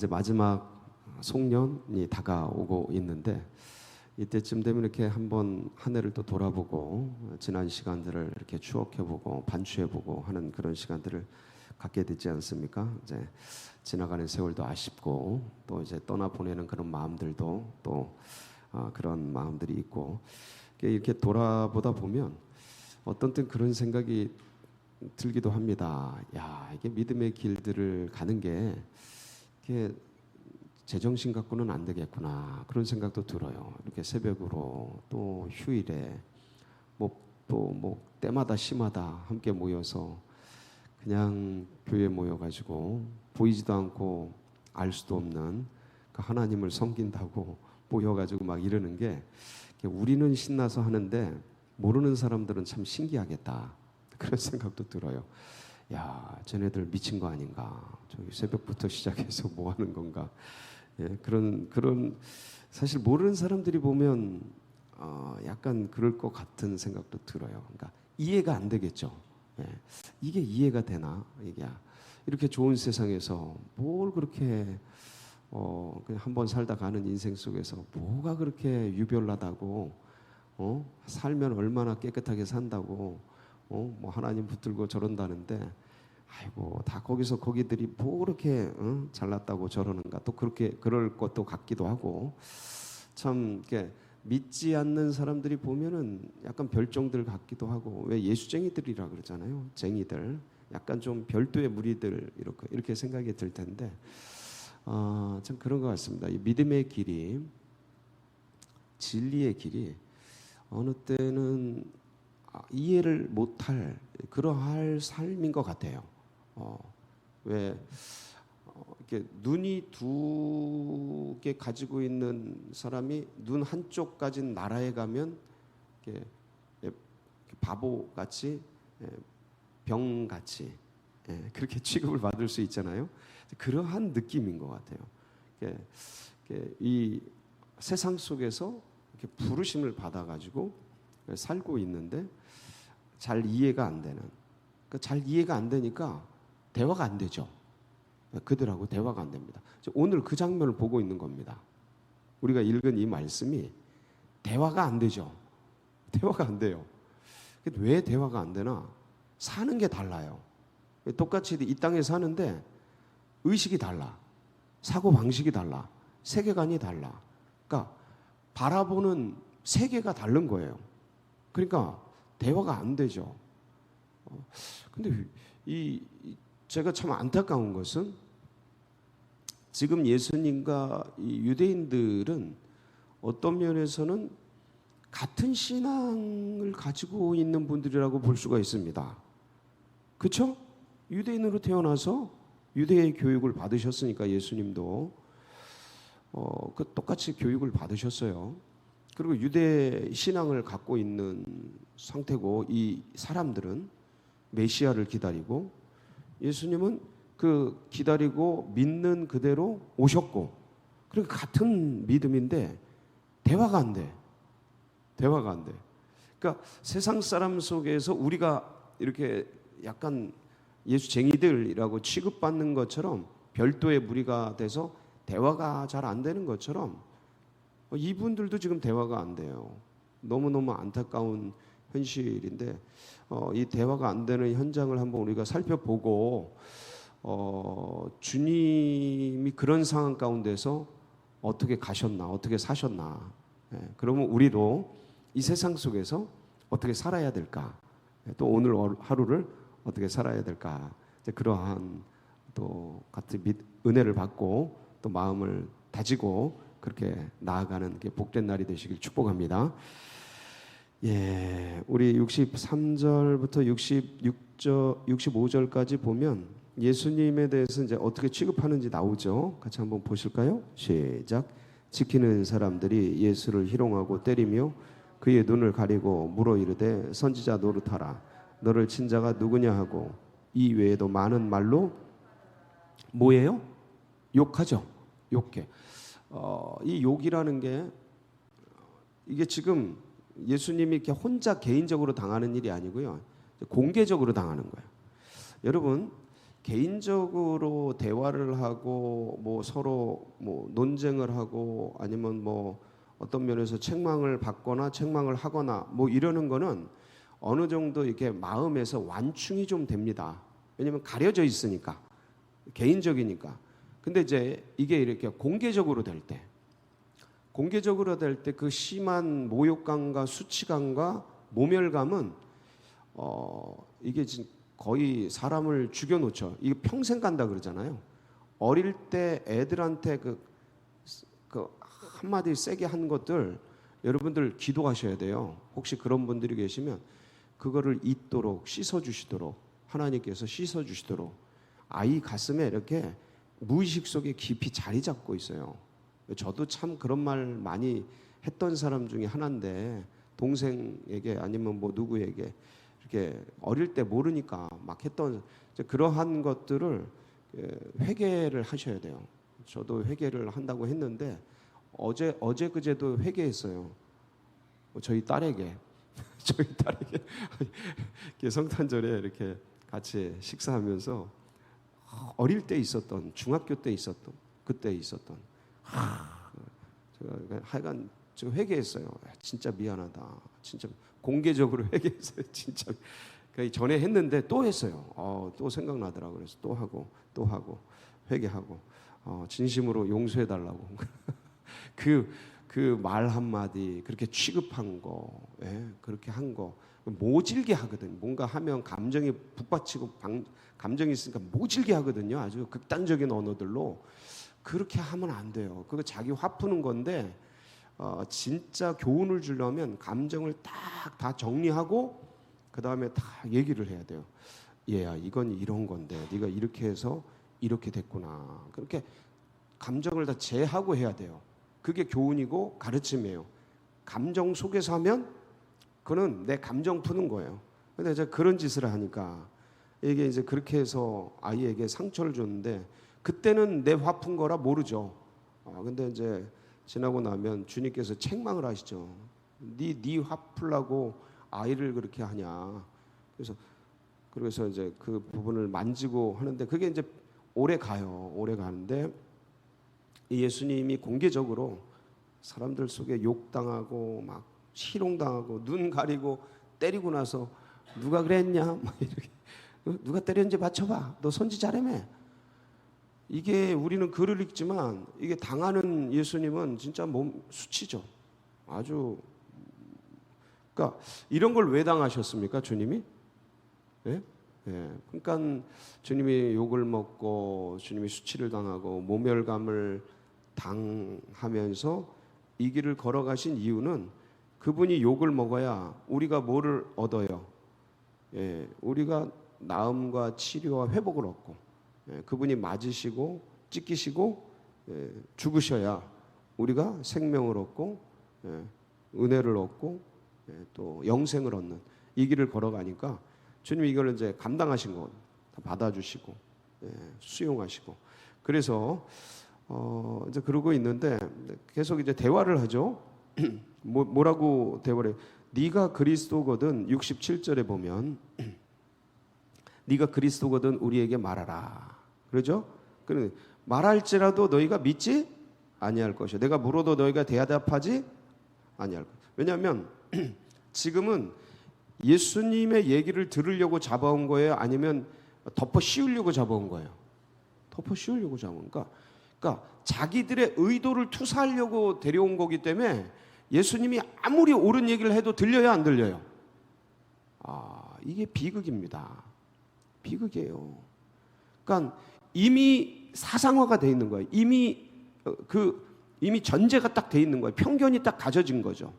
이제 마지막 송년이 다가오고 있는데 이때쯤 되면 이렇게 한번 한 해를 또 돌아보고 지난 시간들을 이렇게 추억해보고 반추해보고 하는 그런 시간들을 갖게 되지 않습니까? 이제 지나가는 세월도 아쉽고 또 이제 떠나 보내는 그런 마음들도 또 아, 그런 마음들이 있고 이렇게 돌아보다 보면 어떤 땐 그런 생각이 들기도 합니다. 야 이게 믿음의 길들을 가는 게 이게 제정신 갖고는 안 되겠구나 그런 생각도 들어요. 이렇게 새벽으로 또 휴일에 뭐또뭐 때마다 시마다 함께 모여서 그냥 교회 모여가지고 보이지도 않고 알 수도 없는 그 하나님을 섬긴다고 모여가지고 막 이러는 게 우리는 신나서 하는데 모르는 사람들은 참 신기하겠다 그런 생각도 들어요. 야, 쟤네들 미친 거 아닌가? 저기 새벽부터 시작해서 뭐 하는 건가? 예, 그런 그런 사실 모르는 사람들이 보면 어, 약간 그럴 것 같은 생각도 들어요. 그러니까 이해가 안 되겠죠. 예, 이게 이해가 되나? 이게 이렇게 좋은 세상에서 뭘 그렇게 어, 그냥 한번 살다 가는 인생 속에서 뭐가 그렇게 유별나다고 어? 살면 얼마나 깨끗하게 산다고 어? 뭐 하나님 붙들고 저런다는데 아이고 다 거기서 거기들이 뭐 그렇게 어? 잘났다고 저러는가 또 그렇게 그럴 것도 같기도 하고 참 이렇게 믿지 않는 사람들이 보면은 약간 별종들 같기도 하고 왜 예수쟁이들이라 그러잖아요 쟁이들 약간 좀 별도의 무리들 이렇게 이렇게 생각이 들 텐데 아, 참 그런 것 같습니다. 이 믿음의 길이 진리의 길이 어느 때는 아, 이해를 못할 그러할 삶인 것 같아요. 어, 왜 어, 이렇게 눈이 두 개 가지고 있는 사람이 눈 한쪽 가진 나라에 가면 이렇게 바보 같이 병 같이 그렇게 취급을 받을 수 있잖아요. 그러한 느낌인 것 같아요. 이 세상 속에서 이렇게 부르심을 받아가지고 살고 있는데 잘 이해가 안 되는. 그러니까 잘 이해가 안 되니까 대화가 안 되죠. 그들하고 대화가 안 됩니다. 오늘 그 장면을 보고 있는 겁니다. 우리가 읽은 이 말씀이 대화가 안 되죠. 대화가 안 돼요. 왜 대화가 안 되나? 사는 게 달라요. 똑같이 이 땅에 사는데 의식이 달라. 사고 방식이 달라. 세계관이 달라. 그러니까 바라보는 세계가 다른 거예요. 그러니까 대화가 안 되죠. 어, 근데 이 제가 참 안타까운 것은 지금 예수님과 이 유대인들은 어떤 면에서는 같은 신앙을 가지고 있는 분들이라고 볼 수가 있습니다. 그렇죠? 유대인으로 태어나서 유대의 교육을 받으셨으니까 예수님도 어, 그 똑같이 교육을 받으셨어요. 그리고 유대 신앙을 갖고 있는 상태고 이 사람들은 메시아를 기다리고 예수님은 그 기다리고 믿는 그대로 오셨고 그러니까 같은 믿음인데 대화가 안 돼. 대화가 안 돼. 그러니까 세상 사람 속에서 우리가 이렇게 약간 예수쟁이들이라고 취급받는 것처럼 별도의 무리가 돼서 대화가 잘 안 되는 것처럼 이분들도 지금 대화가 안 돼요. 너무너무 안타까운 현실인데 어, 이 대화가 안 되는 현장을 한번 우리가 살펴보고 어, 주님이 그런 상황 가운데서 어떻게 가셨나 어떻게 사셨나 예, 그러면 우리도 이 세상 속에서 어떻게 살아야 될까 예, 또 오늘 하루를 어떻게 살아야 될까 그러한 또 같은 은혜를 받고 또 마음을 다지고 그렇게 나아가는 게 복된 날이 되시길 축복합니다. 예, 우리 63절부터 66절, 65절까지 보면 예수님에 대해서 이제 어떻게 취급하는지 나오죠. 같이 한번 보실까요? 시작. 지키는 사람들이 예수를 희롱하고 때리며 그의 눈을 가리고 물어 이르되 선지자 노릇하라. 너를 친 자가 누구냐 하고 이 외에도 많은 말로 뭐예요? 욕하죠. 욕해. 어, 이 욕이라는 게 이게 지금 예수님이 이렇게 혼자 개인적으로 당하는 일이 아니고요. 공개적으로 당하는 거예요. 여러분, 개인적으로 대화를 하고 뭐 서로 뭐 논쟁을 하고 아니면 뭐 어떤 면에서 책망을 받거나 책망을 하거나 뭐 이러는 거는 어느 정도 이렇게 마음에서 완충이 좀 됩니다. 왜냐면 가려져 있으니까 개인적이니까. 근데 이제 이게 이렇게 공개적으로 될 때, 공개적으로 될 때 그 심한 모욕감과 수치감과 모멸감은 어 이게 지금 거의 사람을 죽여놓죠. 이게 평생 간다 그러잖아요. 어릴 때 애들한테 그, 그 한마디 세게 한 것들 여러분들 기도하셔야 돼요. 혹시 그런 분들이 계시면 그거를 잊도록 씻어 주시도록 하나님께서 씻어 주시도록 아이 가슴에 이렇게 무의식 속에 깊이 자리 잡고 있어요. 저도 참 그런 말 많이 했던 사람 중에 하나인데 동생에게 아니면 뭐 누구에게 이렇게 어릴 때 모르니까 막 했던 그러한 것들을 예, 회개를 하셔야 돼요. 저도 회개를 한다고 했는데 어제 어제 그제도 회개했어요. 뭐 저희 딸에게 저희 딸에게 성탄절에 이렇게 같이 식사하면서 어릴 때 있었던 중학교 때 있었던 그때 있었던 하, 제가 하여간 제가 회개했어요. 진짜 미안하다. 진짜 공개적으로 회개했어요. 진짜 그 전에 했는데 또 했어요. 어, 또 생각나더라고 그래서 또 하고 또 하고 회개하고 어, 진심으로 용서해 달라고 그 그 말 한마디 그렇게 취급한 거 예, 그렇게 한거 모질게 하거든. 뭔가 하면 감정이 북받치고 방, 감정이 있으니까 모질게 하거든요. 아주 극단적인 언어들로 그렇게 하면 안 돼요. 그거 자기 화 푸는 건데 어, 진짜 교훈을 주려면 감정을 딱 다 정리하고 그 다음에 다 얘기를 해야 돼요. 얘야 이건 이런 건데 네가 이렇게 해서 이렇게 됐구나. 그렇게 감정을 다 제하고 해야 돼요. 그게 교훈이고 가르침이에요. 감정 속에서 하면 그는 내 감정 푸는 거예요. 근데 이제 그런 짓을 하니까 이게 이제 그렇게 해서 아이에게 상처를 줬는데 그때는 내 화푼 거라 모르죠. 아, 근데 이제 지나고 나면 주님께서 책망을 하시죠. 네네 화 풀라고 아이를 그렇게 하냐. 그래서 그래서 이제 그 부분을 만지고 하는데 그게 이제 오래 가요. 오래 가는데 이 예수님이 공개적으로 사람들 속에 욕당하고 막 희롱당하고 눈 가리고 때리고 나서 누가 그랬냐 막 이렇게 누가 때렸는지 맞춰봐. 너 선지자라며. 이게 우리는 글을 읽지만 이게 당하는 예수님은 진짜 몸 수치죠. 아주 그러니까 이런 걸 왜 당하셨습니까, 주님이? 예? 예. 그러니까 주님이 욕을 먹고 주님이 수치를 당하고 모멸감을 당하면서 이 길을 걸어가신 이유는 그분이 욕을 먹어야 우리가 뭐를 얻어요? 예, 우리가 나음과 치료와 회복을 얻고 예, 그분이 맞으시고 찢기시고 예, 죽으셔야 우리가 생명을 얻고 예, 은혜를 얻고 예, 또 영생을 얻는 이 길을 걸어가니까 주님이 이걸 이제 감당하신 것다 받아주시고 예, 수용하시고 그래서 어 이제 그러고 있는데 계속 이제 대화를 하죠. 뭐, 뭐라고 대화를 해? 네가 그리스도거든 67절에 보면 네가 그리스도거든 우리에게 말하라. 그러죠? 그래 말할지라도 너희가 믿지 아니할 것이요. 내가 물어도 너희가 대답하지 아니할 것. 왜냐하면 지금은 예수님의 얘기를 들으려고 잡아온 거예요, 아니면 덮어 씌우려고 잡아온 거예요. 덮어 씌우려고 잡아온 거니까, 그러니까 자기들의 의도를 투사하려고 데려온 거기 때문에 예수님이 아무리 옳은 얘기를 해도 들려요, 안 들려요? 아, 이게 비극입니다. 비극이에요. 그러니까 이미 사상화가 돼 있는 거예요. 이미 어, 그 이미 전제가 딱 돼 있는 거예요. 편견이 딱 가져진 거죠.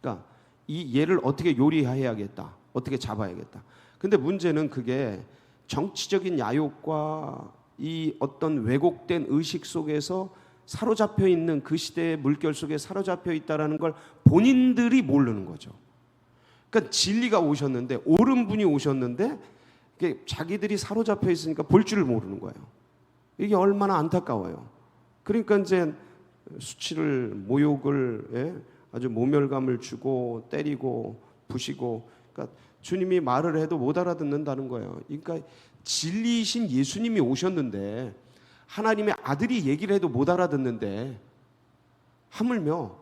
그러니까 이 얘를 어떻게 요리해야겠다. 어떻게 잡아야겠다. 근데 문제는 그게 정치적인 야욕과 이 어떤 왜곡된 의식 속에서 사로잡혀 있는 그 시대의 물결 속에 사로잡혀 있다라는 걸 본인들이 모르는 거죠. 그러니까 진리가 오셨는데 옳은 분이 오셨는데 자기들이 사로잡혀 있으니까 볼 줄을 모르는 거예요. 이게 얼마나 안타까워요. 그러니까 이제 수치를 모욕을 예? 아주 모멸감을 주고 때리고 부시고 그러니까 주님이 말을 해도 못 알아듣는다는 거예요. 그러니까 진리이신 예수님이 오셨는데 하나님의 아들이 얘기를 해도 못 알아듣는데 하물며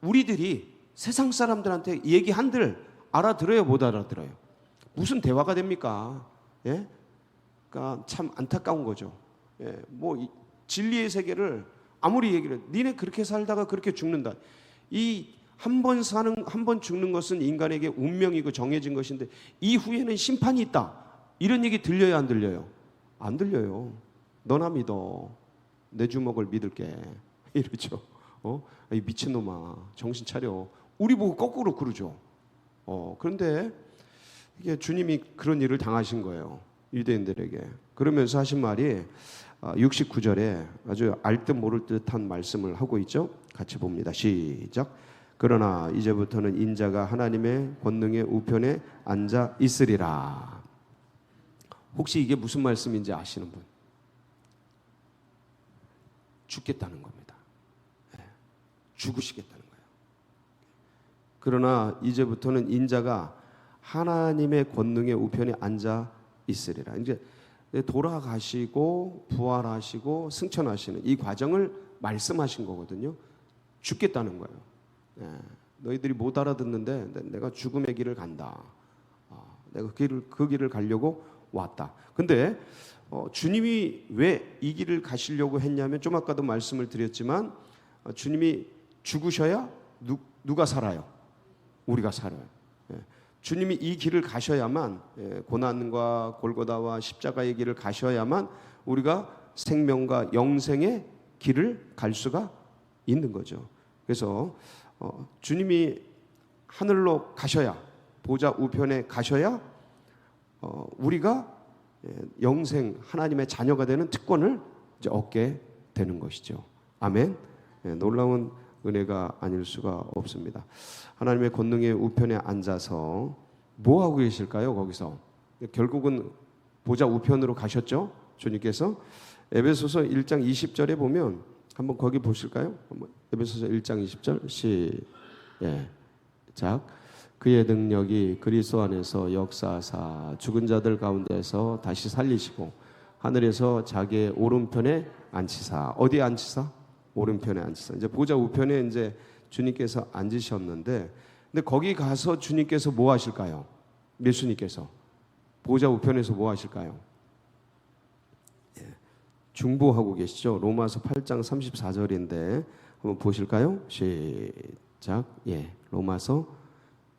우리들이 세상 사람들한테 얘기한들 알아들어요 못 알아들어요? 무슨 대화가 됩니까? 예? 그러니까 참 안타까운 거죠. 예뭐 이 진리의 세계를 아무리 얘기를 해도 니네 그렇게 살다가 그렇게 죽는다. 이 한 번 사는 한 번 죽는 것은 인간에게 운명이고 정해진 것인데 이후에는 심판이 있다. 이런 얘기 들려요 안 들려요? 안 들려요 너나 믿어. 내 주먹을 믿을게. 이러죠. 어? 이 미친놈아. 정신 차려. 우리 보고 거꾸로 그러죠. 어, 그런데 이게 주님이 그런 일을 당하신 거예요 유대인들에게. 그러면서 하신 말이 69절에 아주 알 듯 모를 듯한 말씀을 하고 있죠. 같이 봅니다. 시작 그러나 이제부터는 인자가 하나님의 권능의 우편에 앉아 있으리라. 혹시 이게 무슨 말씀인지 아시는 분? 죽겠다는 겁니다. 예, 죽으시겠다는 거예요. 그러나 이제부터는 인자가 하나님의 권능의 우편에 앉아 있으리라. 이제 돌아가시고 부활하시고 승천하시는 이 과정을 말씀하신 거거든요. 죽겠다는 거예요. 예, 너희들이 못 알아듣는데 내가 죽음의 길을 간다. 아, 내가 그 길을 그 길을 가려고 왔다. 근데 어, 주님이 왜 이 길을 가시려고 했냐면 좀 아까도 말씀을 드렸지만 어, 주님이 죽으셔야 누, 누가 살아요? 우리가 살아요. 예. 주님이 이 길을 가셔야만 예, 고난과 골고다와 십자가의 길을 가셔야만 우리가 생명과 영생의 길을 갈 수가 있는 거죠. 그래서 어, 주님이 하늘로 가셔야 보좌 우편에 가셔야 어, 우리가 예, 영생 하나님의 자녀가 되는 특권을 얻게 되는 것이죠. 아멘. 예, 놀라운 은혜가 아닐 수가 없습니다. 하나님의 권능의 우편에 앉아서 뭐 하고 계실까요? 거기서 결국은 보좌 우편으로 가셨죠. 주님께서 에베소서 1장 20절에 보면 한번 거기 보실까요? 에베소서 1장 20절 시작 그의 능력이 그리스도 안에서 역사하사 죽은 자들 가운데서 다시 살리시고 하늘에서 자기의 오른편에 앉히사 어디에 앉히사 오른편에 앉히사 이제 보좌 우편에 이제 주님께서 앉으셨는데 근데 거기 가서 주님께서 뭐 하실까요? 예수님께서 보좌 우편에서 뭐 하실까요? 예, 중보하고 계시죠. 로마서 8장 34절인데 한번 보실까요? 시작. 예. 로마서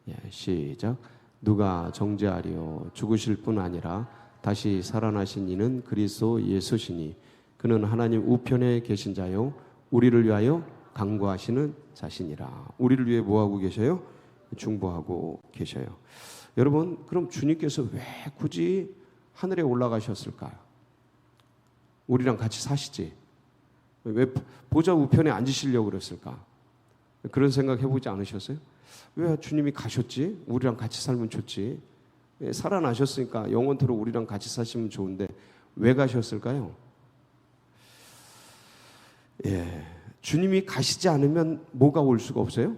예, 시작. 누가 정죄하리요 죽으실 뿐 아니라 다시 살아나신 이는 그리스도 예수시니 그는 하나님 우편에 계신 자요 우리를 위하여 강구하시는 자신이라. 우리를 위해 뭐 하고 계셔요? 중보하고 계셔요. 여러분, 그럼 주님께서 왜 굳이 하늘에 올라가셨을까요? 우리랑 같이 사시지. 왜 보좌 우편에 앉으시려고 그랬을까? 그런 생각 해보지 않으셨어요? 왜 주님이 가셨지? 우리랑 같이 살면 좋지. 예, 살아나셨으니까 영원토록 우리랑 같이 사시면 좋은데 왜 가셨을까요? 예, 주님이 가시지 않으면 뭐가 올 수가 없어요?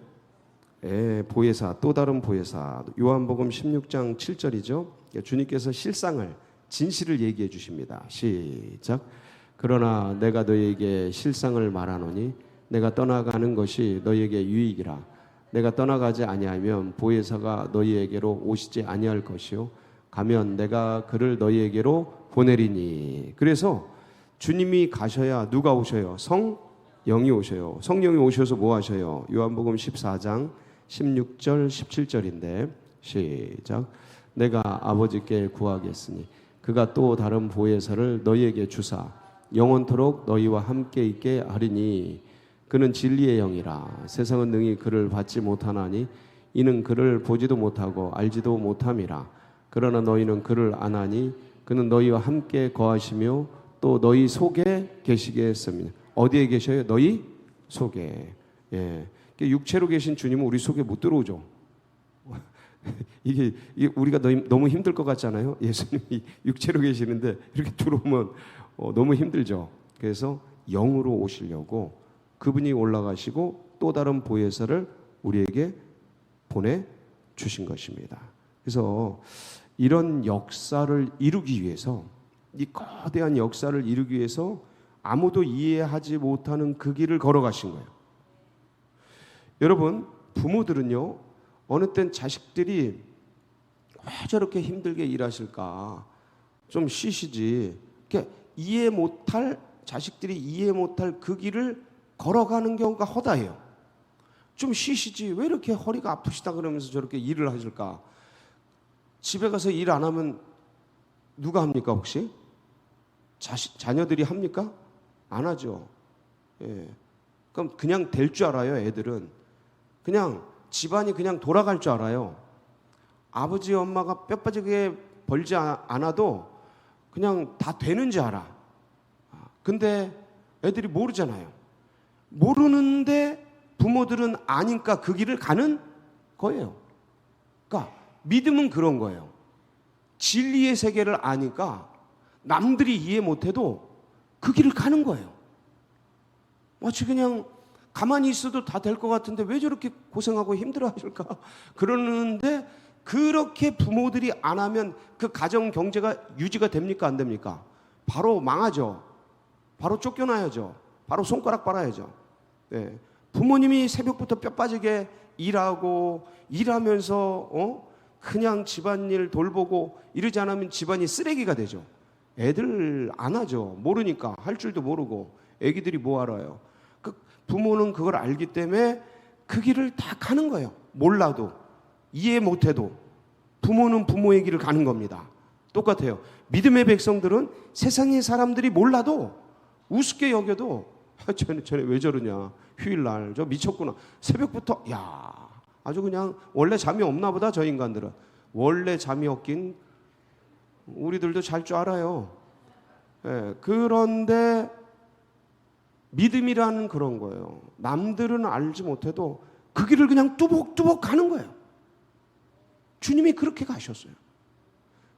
예, 보혜사 또 다른 보혜사 요한복음 16장 7절이죠. 주님께서 실상을 진실을 얘기해 주십니다. 시작. 그러나 내가 너희에게 실상을 말하노니 내가 떠나가는 것이 너희에게 유익이라. 내가 떠나가지 아니하면 보혜사가 너희에게로 오시지 아니할 것이요 가면 내가 그를 너희에게로 보내리니. 그래서 주님이 가셔야 누가 오셔요? 성령이 오셔요. 성령이 오셔서 뭐 하셔요? 요한복음 14장 16절 17절인데 시작. 내가 아버지께 구하겠으니 그가 또 다른 보혜사를 너희에게 주사 영원토록 너희와 함께 있게 하리니 그는 진리의 영이라 세상은 능히 그를 받지 못하나니 이는 그를 보지도 못하고 알지도 못함이라 그러나 너희는 그를 아나니 그는 너희와 함께 거하시며 또 너희 속에 계시게 했습니다. 어디에 계셔요? 너희 속에. 예. 육체로 계신 주님은 우리 속에 못 들어오죠. 이게, 이게 우리가 너무 힘들 것 같잖아요. 예수님이 육체로 계시는데 이렇게 들어오면 어, 너무 힘들죠. 그래서 영으로 오시려고 그분이 올라가시고 또 다른 보혜사를 우리에게 보내 주신 것입니다. 그래서 이런 역사를 이루기 위해서 이 거대한 역사를 이루기 위해서 아무도 이해하지 못하는 그 길을 걸어가신 거예요. 여러분, 부모들은요, 어느 땐 자식들이 왜 저렇게 힘들게 일하실까? 좀 쉬시지. 이렇게 이해 못할, 자식들이 이해 못할 그 길을 걸어가는 경우가 허다해요. 좀 쉬시지. 왜 이렇게 허리가 아프시다 그러면서 저렇게 일을 하실까? 집에 가서 일 안 하면 누가 합니까, 혹시? 자식, 자녀들이 합니까? 안 하죠. 예. 그럼 그냥 될 줄 알아요, 애들은. 그냥 집안이 그냥 돌아갈 줄 알아요. 아버지, 엄마가 뼈 빠지게 벌지 아- 않아도 그냥 다 되는지 알아. 아, 근데 애들이 모르잖아요. 모르는데 부모들은 아니까 그 길을 가는 거예요. 그러니까 믿음은 그런 거예요. 진리의 세계를 아니까 남들이 이해 못해도 그 길을 가는 거예요. 마치 그냥 가만히 있어도 다 될 것 같은데 왜 저렇게 고생하고 힘들어 하실까? 그러는데 그렇게 부모들이 안 하면 그 가정 경제가 유지가 됩니까? 안 됩니까? 바로 망하죠. 바로 쫓겨나야죠. 바로 손가락 빨아야죠. 네. 부모님이 새벽부터 뼈 빠지게 일하고 일하면서 어? 그냥 집안일 돌보고 이러지 않으면 집안이 쓰레기가 되죠. 애들 안 하죠. 모르니까 할 줄도 모르고 애기들이 뭐 알아요. 그 부모는 그걸 알기 때문에 그 길을 다 가는 거예요. 몰라도 이해 못해도 부모는 부모의 길을 가는 겁니다. 똑같아요. 믿음의 백성들은 세상의 사람들이 몰라도 우습게 여겨도 아, 쟤네, 쟤네 왜 저러냐. 휴일날 저 미쳤구나. 새벽부터 야 아주 그냥 원래 잠이 없나 보다 저 인간들은. 원래 잠이 없긴 우리들도 잘 줄 알아요. 예, 그런데 믿음이라는 그런 거예요. 남들은 알지 못해도 그 길을 그냥 뚜벅뚜벅 가는 거예요. 주님이 그렇게 가셨어요.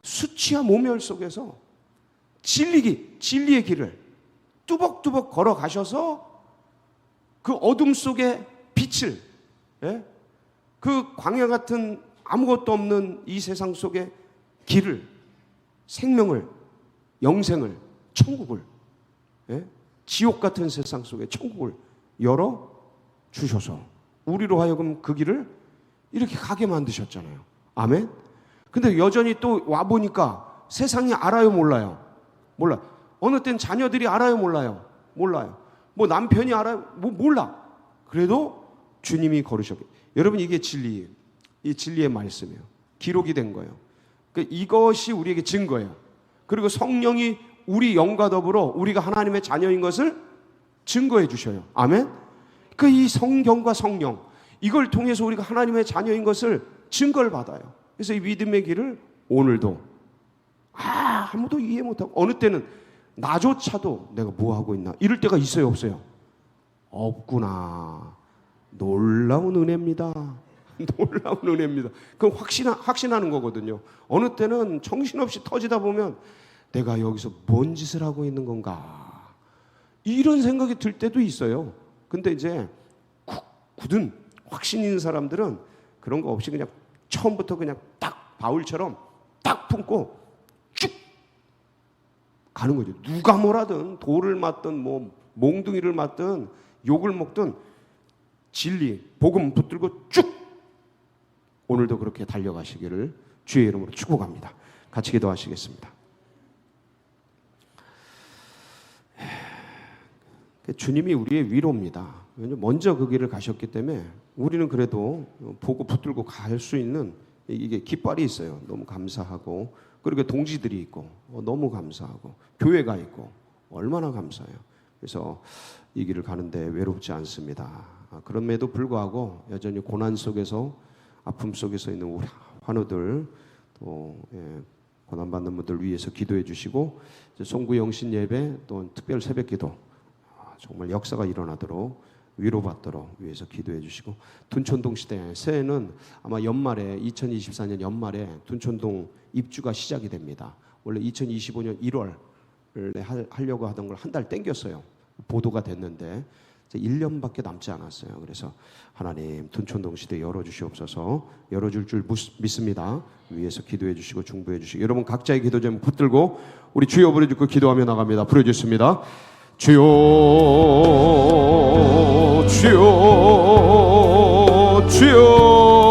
수치와 모멸 속에서 진리기, 진리의 길을 뚜벅뚜벅 걸어 가셔서 그 어둠 속에 빛을, 예? 그 광야 같은 아무것도 없는 이 세상 속에 길을, 생명을, 영생을, 천국을, 예? 지옥 같은 세상 속에 천국을 열어 주셔서 우리로 하여금 그 길을 이렇게 가게 만드셨잖아요. 아멘. 근데 여전히 또 와 보니까 세상이 알아요, 몰라요? 몰라. 어느 땐 자녀들이 알아요, 몰라요? 몰라요. 뭐 남편이 알아요? 뭐 몰라. 그래도 주님이 걸으셨기. 여러분 이게 진리예요. 이 진리의 말씀이에요. 기록이 된 거예요. 그 이것이 우리에게 증거예요. 그리고 성령이 우리 영과 더불어 우리가 하나님의 자녀인 것을 증거해 주셔요. 아멘. 그이 성경과 성령 이걸 통해서 우리가 하나님의 자녀인 것을 증거를 받아요. 그래서 이 믿음의 길을 오늘도 아 아무도 이해 못하고 어느 때는 나조차도 내가 뭐 하고 있나? 이럴 때가 있어요 없어요? 없구나. 놀라운 은혜입니다. 놀라운 은혜입니다. 그 확신 확신하는 거거든요. 어느 때는 정신없이 터지다 보면 내가 여기서 뭔 짓을 하고 있는 건가? 이런 생각이 들 때도 있어요. 근데 이제 구, 굳은 확신 있는 사람들은 그런 거 없이 그냥 처음부터 그냥 딱 바울처럼 딱 품고 쭉 가는 거죠. 누가 뭐라든 돌을 맞든 뭐 몽둥이를 맞든 욕을 먹든 진리 복음 붙들고 쭉 오늘도 그렇게 달려가시기를 주의 이름으로 축복합니다. 같이 기도하시겠습니다. 주님이 우리의 위로입니다. 먼저 그 길을 가셨기 때문에 우리는 그래도 보고 붙들고 갈 수 있는 이게 깃발이 있어요. 너무 감사하고 그리고 동지들이 있고 어, 너무 감사하고 교회가 있고 얼마나 감사해요. 그래서 이 길을 가는데 외롭지 않습니다. 아, 그럼에도 불구하고 여전히 고난 속에서 아픔 속에서 있는 우리 환우들 또 예, 고난 받는 분들 위해서 기도해 주시고 송구 영신 예배 또 특별 새벽 기도 아, 정말 역사가 일어나도록 위로받도록 위해서 기도해 주시고 둔촌동 시대 새해는 아마 연말에 2024년 연말에 둔촌동 입주가 시작이 됩니다. 원래 2025년 1월에 하려고 하던 걸 한 달 땡겼어요. 보도가 됐는데 이제 1년밖에 남지 않았어요. 그래서 하나님 둔촌동 시대 열어주시옵소서 열어줄 줄 무- 믿습니다. 위에서 기도해 주시고 중보해 주시고 여러분 각자의 기도 좀 붙들고 우리 주여 부르짖고 기도하며 나갑니다. 부르짖습니다. 주여 주여 주여